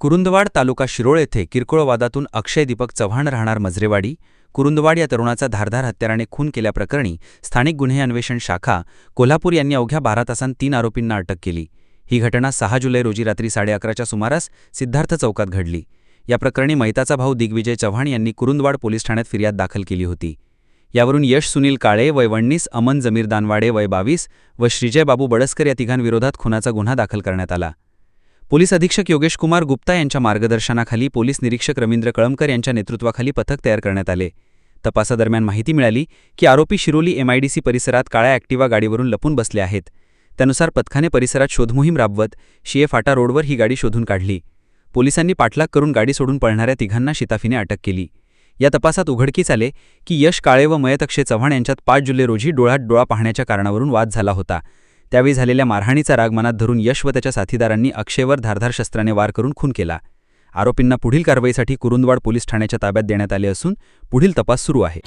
कुरुंदवाड तालुका शिरोळ येथे किरकोळ वादातून अक्षय दीपक चव्हाण राहणार मजरेवाडी कुरुंदवाड या तरुणाचा धारधार हत्याराने खून केल्याप्रकरणी स्थानिक गुन्हे अन्वेषण शाखा कोल्हापूर यांनी अवघ्या बारा तासांत तीन आरोपींना अटक केली. ही घटना सहा जुलै रोजी रात्री साडेअकराच्या सुमारास सिद्धार्थ चौकात घडली. या प्रकरणी मैताचा भाऊ दिग्विजय चव्हाण यांनी कुरुंदवाड पोलीस ठाण्यात फिर्याद दाखल केली होती. यावरून यश सुनील काळे वय वण्णीस अमन जमीर दानवाडे वय बावीस व श्रीजय बाबू या तिघांविरोधात खुनाचा गुन्हा दाखल करण्यात आला. पोलीस अधीक्षक योगेश कुमार गुप्ता यांच्या मार्गदर्शनाखाली पोलीस निरीक्षक रवींद्र कळमकर यांच्या नेतृत्वाखाली पथक तयार करण्यात आले. तपासादरम्यान माहिती मिळाली की आरोपी शिरोली एमआयडीसी परिसरात काळ्या ॲक्टिवा गाडीवरून लपून बसले आहेत. त्यानुसार पथकाने परिसरात शोधमोहीम राबवत शिये फाटा रोडवर ही गाडी शोधून काढली. पोलिसांनी पाठलाग करून गाडी सोडून पळणाऱ्या तिघांना शिताफीने अटक केली. या तपासात उघडकीस आले की यश काळे व मयत अक्षय चव्हाण यांच्यात पाच जुलै रोजी डोळ्यात डोळा पाहण्याच्या कारणावरून वाद झाला होता. त्यावेळी झालेल्या मारहाणीचा राग मनात धरून यश व त्याच्या साथीदारांनी अक्षयवर धारधार शस्त्राने वार करून खून केला. आरोपींना पुढील कारवाईसाठी कुरुंदवाड पोलीस ठाण्याच्या ताब्यात देण्यात आले असून पुढील तपास सुरू आहे.